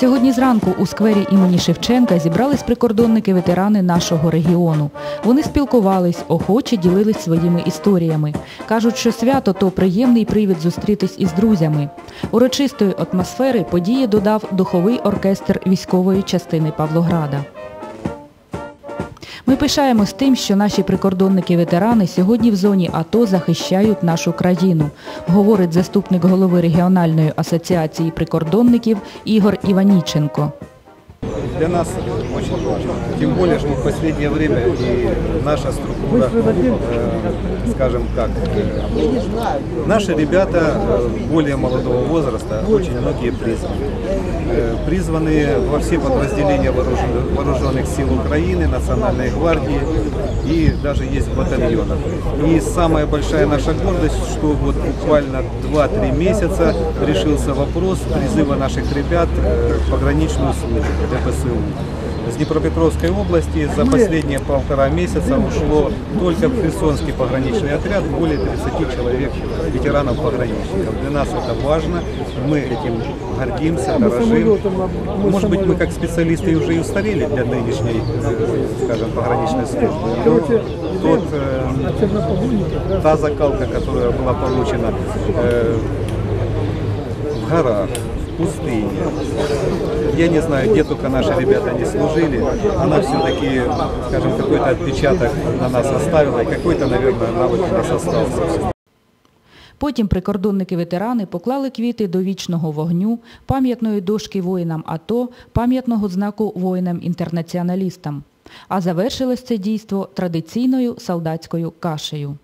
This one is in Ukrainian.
Сьогодні зранку у сквері імені Шевченка зібрались прикордонники-ветерани нашого регіону. Вони спілкувались, охоче ділились своїми історіями. Кажуть, що свято то приємний привід зустрітись із друзями. Урочистої атмосфери події додав духовий оркестр військової частини Павлограда. Ми пишаємось тим, що наші прикордонники-ветерани сьогодні в зоні АТО захищають нашу країну, говорить заступник голови регіональної асоціації прикордонників Ігор Іваніченко. Для нас очень важно. Тем более, что в последнее время и наша структура, э, скажем как, наши ребята э, более молодого возраста, очень многие призваны. Э, Призваны во все подразделения вооруженных, вооруженных сил Украины, Национальной гвардии и даже есть батальонов. И самая большая наша гордость, что вот буквально 2-3 месяца решился вопрос призыва наших ребят э, в пограничную службу ДПСУ. С Днепропетровской области за последние полтора месяца ушло только в Херсонский пограничный отряд более 30 человек ветеранов пограничников. Для нас это важно, мы этим гордимся, дорожим. Может быть, мы как специалисты уже и устарели для нынешней, э, скажем, пограничной службы. Но тот, э, та закалка, которая была получена э, в горах, в пустыне. я не знаю, где только наши ребята не служили. Она все-таки, скажем, какой-то отпечаток на нас оставила, и какой-то, наверное, навык у нас остался. Потім прикордонники-ветерани поклали квіти до вічного вогню, пам'ятної дошки воїнам АТО, пам'ятного знаку воїнам-інтернаціоналістам. А завершилось це дійство традиційною солдатською кашею.